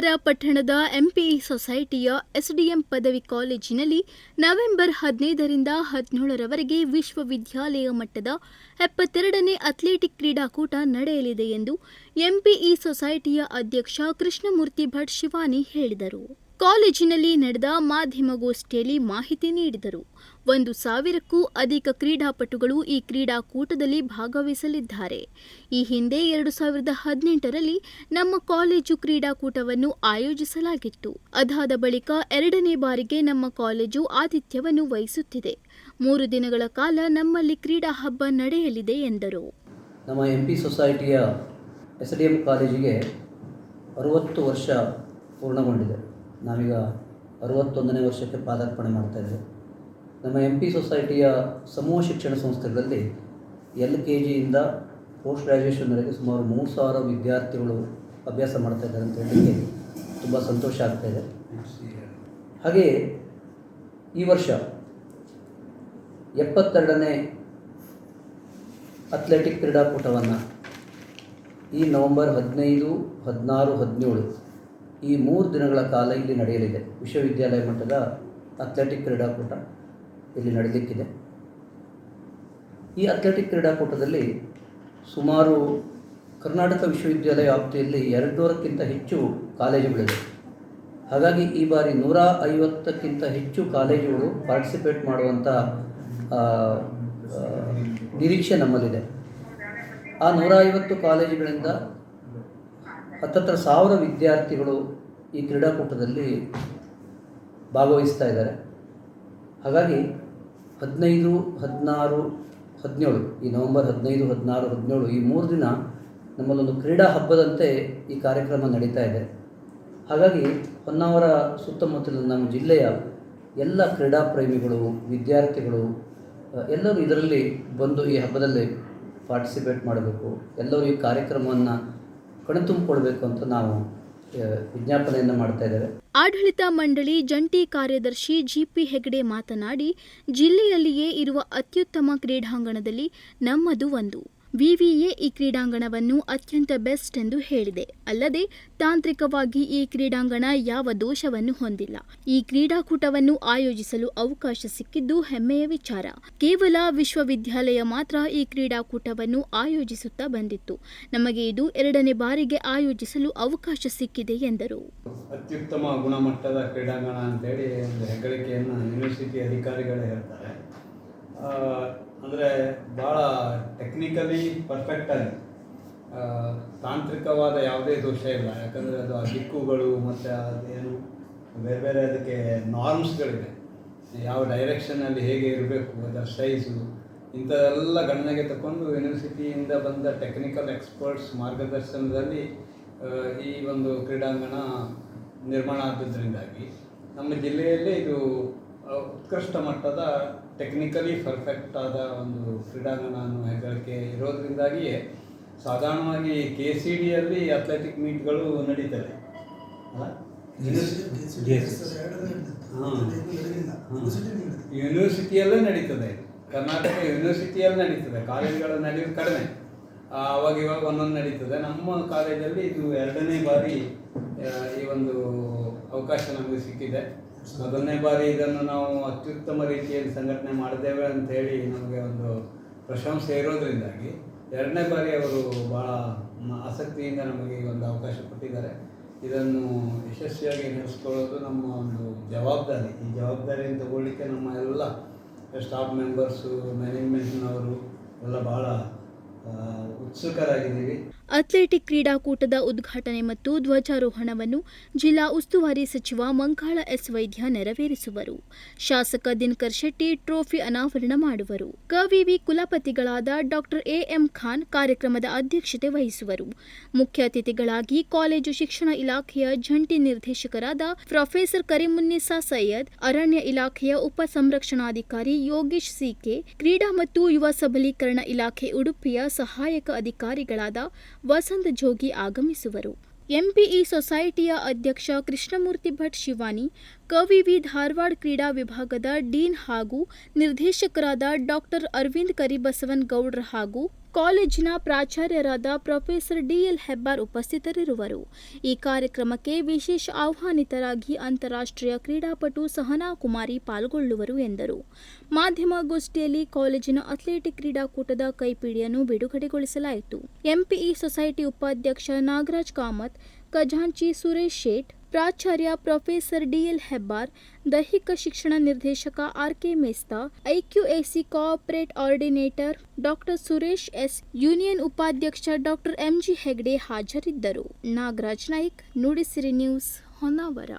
ಸೋಮವಾರ ಪಟ್ಟಣದ ಎಂಪಿಇ ಸೊಸೈಟಿಯ ಎಸ್ಡಿಎಂ ಪದವಿ ಕಾಲೇಜಿನಲ್ಲಿ ನವೆಂಬರ್ ಹದಿನೈದರಿಂದ ಹದಿನೇಳರವರೆಗೆ ವಿಶ್ವವಿದ್ಯಾಲಯ ಮಟ್ಟದ ಎಪ್ಪತ್ತೆರಡನೇ ಅಥ್ಲೆಟಿಕ್ ಕ್ರೀಡಾಕೂಟ ನಡೆಯಲಿದೆ ಎಂದು ಎಂಪಿಇ ಸೊಸೈಟಿಯ ಅಧ್ಯಕ್ಷ ಕೃಷ್ಣಮೂರ್ತಿ ಭಟ್ ಶಿವಾನಿ ಹೇಳಿದರು. ಕಾಲೇಜಿನಲ್ಲಿ ನಡೆದ ಮಾಧ್ಯಮಗೋಷ್ಠಿಯಲ್ಲಿ ಮಾಹಿತಿ ನೀಡಿದರು. ಒಂದು ಸಾವಿರಕ್ಕೂ ಅಧಿಕ ಕ್ರೀಡಾಪಟುಗಳು ಈ ಕ್ರೀಡಾಕೂಟದಲ್ಲಿ ಭಾಗವಹಿಸಲಿದ್ದಾರೆ. ಈ ಹಿಂದೆ ಎರಡು ಸಾವಿರದ ಹದಿನೆಂಟರಲ್ಲಿ ನಮ್ಮ ಕಾಲೇಜು ಕ್ರೀಡಾಕೂಟವನ್ನು ಆಯೋಜಿಸಲಾಗಿತ್ತು. ಅದಾದ ಬಳಿಕ ಎರಡನೇ ಬಾರಿಗೆ ನಮ್ಮ ಕಾಲೇಜು ಆತಿಥ್ಯವನ್ನು ವಹಿಸುತ್ತಿದೆ. ಮೂರು ದಿನಗಳ ಕಾಲ ನಮ್ಮಲ್ಲಿ ಕ್ರೀಡಾ ಹಬ್ಬ ನಡೆಯಲಿದೆ ಎಂದರು. ನಮ್ಮ ಎಂ ಪಿ ಸೊಸೈಟಿಯ ಎಸ್ ಡಿ ಎಂ ಕಾಲೇಜಿಗೆ ಅರುವತ್ತು ವರ್ಷ ಪೂರ್ಣಗೊಂಡಿದೆ. ನಾವೀಗ ಅರವತ್ತೊಂದನೇ ವರ್ಷಕ್ಕೆ ಪಾದಾರ್ಪಣೆ ಮಾಡ್ತಾಯಿದ್ದೇವೆ ನಮ್ಮ ಎಂ ಪಿ ಸೊಸೈಟಿಯ ಸಮೂಹ ಶಿಕ್ಷಣ ಸಂಸ್ಥೆಗಳಲ್ಲಿ ಎಲ್ ಕೆ ಜಿಯಿಂದ ಪೋಸ್ಟ್ ಗ್ರ್ಯಾಜುಯೇಷನ್ವರೆಗೆ ಸುಮಾರು ಮೂರು ಸಾವಿರ ವಿದ್ಯಾರ್ಥಿಗಳು ಅಭ್ಯಾಸ ಮಾಡ್ತಾ ಇದ್ದಾರೆ ಅಂತ ಹೇಳಿ ತುಂಬ ಸಂತೋಷ ಆಗ್ತಾಯಿದೆ. ಹಾಗೆಯೇ ಈ ವರ್ಷ ಎಪ್ಪತ್ತೆರಡನೇ ಅಥ್ಲೆಟಿಕ್ ಕ್ರೀಡಾಕೂಟವನ್ನು ಈ ನವೆಂಬರ್ ಹದಿನೈದು, ಹದಿನಾರು, ಹದಿನೇಳು ಈ ಮೂರು ದಿನಗಳ ಕಾಲ ಇಲ್ಲಿ ನಡೆಯಲಿದೆ. ವಿಶ್ವವಿದ್ಯಾಲಯ ಮಟ್ಟದ ಅಥ್ಲೆಟಿಕ್ ಕ್ರೀಡಾಕೂಟ ಇಲ್ಲಿ ನಡೆಯಲಿಕ್ಕಿದೆ ಈ ಅಥ್ಲೆಟಿಕ್ ಕ್ರೀಡಾಕೂಟದಲ್ಲಿ ಸುಮಾರು ಕರ್ನಾಟಕ ವಿಶ್ವವಿದ್ಯಾಲಯ ವ್ಯಾಪ್ತಿಯಲ್ಲಿ ಎರಡುನೂರಕ್ಕಿಂತ ಹೆಚ್ಚು ಕಾಲೇಜುಗಳಿವೆ. ಹಾಗಾಗಿ ಈ ಬಾರಿ ನೂರ ಐವತ್ತಕ್ಕಿಂತ ಹೆಚ್ಚು ಕಾಲೇಜುಗಳು ಪಾರ್ಟಿಸಿಪೇಟ್ ಮಾಡುವಂಥ ನಿರೀಕ್ಷೆ ನಮ್ಮಲ್ಲಿದೆ. ಆ ನೂರ ಐವತ್ತು ಕಾಲೇಜುಗಳಿಂದ ಹತ್ತತ್ರ ಸಾವಿರ ವಿದ್ಯಾರ್ಥಿಗಳು ಈ ಕ್ರೀಡಾಕೂಟದಲ್ಲಿ ಭಾಗವಹಿಸ್ತಾ ಇದ್ದಾರೆ. ಹಾಗಾಗಿ ಹದಿನೈದು, ಹದಿನಾರು, ಹದಿನೇಳು, ಈ ನವೆಂಬರ್ ಹದಿನೈದು, ಹದಿನಾರು, ಹದಿನೇಳು, ಈ ಮೂರು ದಿನ ನಮ್ಮಲ್ಲೊಂದು ಕ್ರೀಡಾ ಹಬ್ಬದಂತೆ ಈ ಕಾರ್ಯಕ್ರಮ ನಡೀತಾ ಇದೆ. ಹಾಗಾಗಿ ಹೊನ್ನಾವರ ಸುತ್ತಮುತ್ತಲಿನ ನಮ್ಮ ಜಿಲ್ಲೆಯ ಎಲ್ಲ ಕ್ರೀಡಾ ಪ್ರೇಮಿಗಳು, ವಿದ್ಯಾರ್ಥಿಗಳು ಎಲ್ಲರೂ ಇದರಲ್ಲಿ ಬಂದು ಈ ಹಬ್ಬದಲ್ಲಿ ಪಾರ್ಟಿಸಿಪೇಟ್ ಮಾಡಬೇಕು. ಎಲ್ಲರೂ ಈ ಕಾರ್ಯಕ್ರಮವನ್ನು ಕಣ್ತುಂಬಿಕೊಳ್ಬೇಕು ಅಂತ ನಾವು ವಿಜ್ಞಾಪನೆಯನ್ನು ಮಾಡ್ತಾ ಇದ್ದೇವೆ. ಆಡಳಿತ ಮಂಡಳಿ ಜಂಟಿ ಕಾರ್ಯದರ್ಶಿ ಜಿಪಿ ಹೆಗಡೆ ಮಾತನಾಡಿ, ಜಿಲ್ಲೆಯಲ್ಲಿಯೇ ಇರುವ ಅತ್ಯುತ್ತಮ ಕ್ರೀಡಾಂಗಣದಲ್ಲಿ ನಮ್ಮದು ಒಂದು. ವಿವಿಎ ಈ ಕ್ರೀಡಾಂಗಣವನ್ನು ಅತ್ಯಂತ ಬೆಸ್ಟ್ ಎಂದು ಹೇಳಿದೆ. ಅಲ್ಲದೆ, ತಾಂತ್ರಿಕವಾಗಿ ಈ ಕ್ರೀಡಾಂಗಣ ಯಾವ ದೋಷವನ್ನು ಹೊಂದಿಲ್ಲ. ಈ ಕ್ರೀಡಾಕೂಟವನ್ನು ಆಯೋಜಿಸಲು ಅವಕಾಶ ಸಿಕ್ಕಿದ್ದು ಹೆಮ್ಮೆಯ ವಿಚಾರ. ಕೇವಲ ವಿಶ್ವವಿದ್ಯಾಲಯ ಮಾತ್ರ ಈ ಕ್ರೀಡಾಕೂಟವನ್ನು ಆಯೋಜಿಸುತ್ತಾ ಬಂದಿತ್ತು. ನಮಗೆ ಇದು ಎರಡನೇ ಬಾರಿಗೆ ಆಯೋಜಿಸಲು ಅವಕಾಶ ಸಿಕ್ಕಿದೆ ಎಂದರು. ಅತ್ಯುತ್ತಮ ಗುಣಮಟ್ಟದ ಕ್ರೀಡಾಂಗಣ ಅಂತೇಳಿ ಒಂದು ಹೆಗ್ಗಳಿಕೆಯನ್ನು ಯೂನಿವರ್ಸಿಟಿ ಅಧಿಕಾರಿಗಳೇ ಹೇಳ್ತಾರೆ. ಅಂದರೆ ಟೆಕ್ನಿಕಲಿ ಪರ್ಫೆಕ್ಟಾಗಿ ತಾಂತ್ರಿಕವಾದ ಯಾವುದೇ ದೋಷ ಇಲ್ಲ. ಯಾಕಂದರೆ ಅದು ಆ ದಿಕ್ಕುಗಳು ಮತ್ತು ಅದೇನು ಬೇರೆ ಬೇರೆ ಅದಕ್ಕೆ ನಾರ್ಮ್ಸ್ಗಳಿವೆ ಯಾವ ಡೈರೆಕ್ಷನಲ್ಲಿ ಹೇಗೆ ಇರಬೇಕು, ಅದರ ಸೈಜು ಇಂಥದೆಲ್ಲ ಗಣನೆಗೆ ತಗೊಂಡು ಯೂನಿವರ್ಸಿಟಿಯಿಂದ ಬಂದ ಟೆಕ್ನಿಕಲ್ ಎಕ್ಸ್ಪರ್ಟ್ಸ್ ಮಾರ್ಗದರ್ಶನದಲ್ಲಿ ಈ ಒಂದು ಕ್ರೀಡಾಂಗಣ ನಿರ್ಮಾಣ ಆದದ್ರಿಂದಾಗಿ ನಮ್ಮ ಜಿಲ್ಲೆಯಲ್ಲೇ ಇದು ಉತ್ಕೃಷ್ಟ ಮಟ್ಟದ ಟೆಕ್ನಿಕಲಿ ಪರ್ಫೆಕ್ಟ್ ಆದ ಒಂದು ಕ್ರೀಡಾಂಗಣ ಅನ್ನೋ ಹೆಗ್ಗಳಿಕೆ ಇರೋದ್ರಿಂದಾಗಿಯೇ ಸಾಧಾರಣವಾಗಿ ಕೆ ಸಿ ಡಿಯಲ್ಲಿ ಅಥ್ಲೆಟಿಕ್ ಮೀಟ್ಗಳು ನಡೀತವೆ? ಯೂನಿವರ್ಸಿಟಿಯಲ್ಲೇ ನಡೀತದೆ. ಕರ್ನಾಟಕ ಯೂನಿವರ್ಸಿಟಿಯಲ್ಲಿ ನಡೀತದೆ. ಕಾಲೇಜುಗಳು ನಡೆಯೋದು ಕಡಿಮೆ. ಅವಾಗ ಇವಾಗ ಒಂದೊಂದು ನಡೀತದೆ. ನಮ್ಮ ಕಾಲೇಜಲ್ಲಿ ಇದು ಎರಡನೇ ಬಾರಿ ಈ ಒಂದು ಅವಕಾಶ ನಮಗೆ ಸಿಕ್ಕಿದೆ. ಮೊದಲನೇ ಬಾರಿ ಇದನ್ನು ನಾವು ಅತ್ಯುತ್ತಮ ರೀತಿಯಲ್ಲಿ ಸಂಘಟನೆ ಮಾಡಿದ್ದೇವೆ ಅಂತ ಹೇಳಿ ನಮಗೆ ಒಂದು ಪ್ರಶಂಸೆ ಇರೋದರಿಂದಾಗಿ ಎರಡನೇ ಬಾರಿ ಅವರು ಭಾಳ ಆಸಕ್ತಿಯಿಂದ ನಮಗೆ ಈ ಒಂದು ಅವಕಾಶ ಕೊಟ್ಟಿದ್ದಾರೆ. ಇದನ್ನು ಯಶಸ್ವಿಯಾಗಿ ನಡೆಸ್ಕೊಳ್ಳೋದು ನಮ್ಮ ಒಂದು ಜವಾಬ್ದಾರಿ. ಈ ಜವಾಬ್ದಾರಿಯನ್ನು ತಗೊಳ್ಳಿಕ್ಕೆ ನಮ್ಮ ಎಲ್ಲ ಸ್ಟಾಫ್ ಮೆಂಬರ್ಸು ಮ್ಯಾನೇಜ್ಮೆಂಟ್ನವರು ಎಲ್ಲ ಭಾಳ ಉತ್ಸುಕರಾಗಿದ್ದೀವಿ. ಅಥ್ಲೆಟಿಕ್ ಕ್ರೀಡಾಕೂಟದ ಉದ್ಘಾಟನೆ ಮತ್ತು ಧ್ವಜಾರೋಹಣವನ್ನು ಜಿಲ್ಲಾ ಉಸ್ತುವಾರಿ ಸಚಿವ ಮಂಕಾಳ ಎಸ್ ವೈದ್ಯ ನೆರವೇರಿಸುವರು. ಶಾಸಕ ದಿನಕರ್ ಶೆಟ್ಟಿ ಟ್ರೋಫಿ ಅನಾವರಣ ಮಾಡುವರು. ಕವಿವಿ ಕುಲಪತಿಗಳಾದ ಡಾಕ್ಟರ್ ಎಎಂ ಖಾನ್ ಕಾರ್ಯಕ್ರಮದ ಅಧ್ಯಕ್ಷತೆ ವಹಿಸುವರು. ಮುಖ್ಯ ಅತಿಥಿಗಳಾಗಿ ಕಾಲೇಜು ಶಿಕ್ಷಣ ಇಲಾಖೆಯ ಜಂಟಿ ನಿರ್ದೇಶಕರಾದ ಪ್ರೊಫೆಸರ್ ಕರಿಮುನ್ನಿಸಾ ಸೈಯದ್, ಅರಣ್ಯ ಇಲಾಖೆಯ ಉಪ ಸಂರಕ್ಷಣಾಧಿಕಾರಿ ಯೋಗೇಶ್ ಸಿಕೆ ಕ್ರೀಡಾ ಮತ್ತು ಯುವ ಸಬಲೀಕರಣ ಇಲಾಖೆ ಉಡುಪಿಯ ಸಹಾಯಕ ಅಧಿಕಾರಿಗಳಾದ ವಸಂತ್ ಜೋಗಿ ಆಗಮಿಸುವರು. ಎಂಪಿಇ ಸೊಸೈಟಿಯ ಅಧ್ಯಕ್ಷ ಕೃಷ್ಣಮೂರ್ತಿ ಭಟ್ ಶಿವಾನಿ ಕವಿವಿ ಧಾರವಾಡ ಕ್ರೀಡಾ ವಿಭಾಗದ ಡೀನ್ ಹಾಗೂ ನಿರ್ದೇಶಕರಾದ ಡಾಕ್ಟರ್ ಅರವಿಂದ್ ಕರಿಬಸವನ್ ಗೌಡ್ರ ಹಾಗೂ ಕಾಲೇಜಿನ ಪ್ರಾಚಾರ್ಯರಾದ ಪ್ರೊಫೆಸರ್ ಡಿಎಲ್ ಹೆಬ್ಬಾರ್ ಉಪಸ್ಥಿತರಿರುವರು. ಈ ಕಾರ್ಯಕ್ರಮಕ್ಕೆ ವಿಶೇಷ ಆಹ್ವಾನಿತರಾಗಿ ಅಂತಾರಾಷ್ಟ್ರೀಯ ಕ್ರೀಡಾಪಟು ಸಹನಾ ಕುಮಾರಿ ಪಾಲ್ಗೊಳ್ಳುವರು ಎಂದರು. ಮಾಧ್ಯಮಗೋಷ್ಠಿಯಲ್ಲಿ ಕಾಲೇಜಿನ ಅಥ್ಲೆಟಿಕ್ ಕ್ರೀಡಾಕೂಟದ ಕೈಪಿಡಿಯನ್ನು ಬಿಡುಗಡೆಗೊಳಿಸಲಾಯಿತು. ಎಂಪಿಇ ಸೊಸೈಟಿ ಉಪಾಧ್ಯಕ್ಷ ನಾಗರಾಜ್ ಕಾಮತ್, ಖಜಾಂಚಿ ಸುರೇಶ್ ಶೇಟ್ ಪ್ರಾಚಾರ್ಯ ಪ್ರೊಫೆಸರ್ ಡಿಎಲ್ ಹೆಬ್ಬಾರ್, ದೈಹಿಕ ಶಿಕ್ಷಣ ನಿರ್ದೇಶಕ R K Mesta IQAC coordinator doctor Suresh S, union ಉಪಾಧ್ಯಕ್ಷ ಡಾಕ್ಟರ್ ಎಂಜಿ ಹೆಗ್ಡೆ ಹಾಜರಿದ್ದರು. ನಾಗರಾಜ್ ನಾಯ್ಕ್, ನುಡಿಸಿರಿ ನ್ಯೂಸ್ ಹೊನ್ನಾವರ.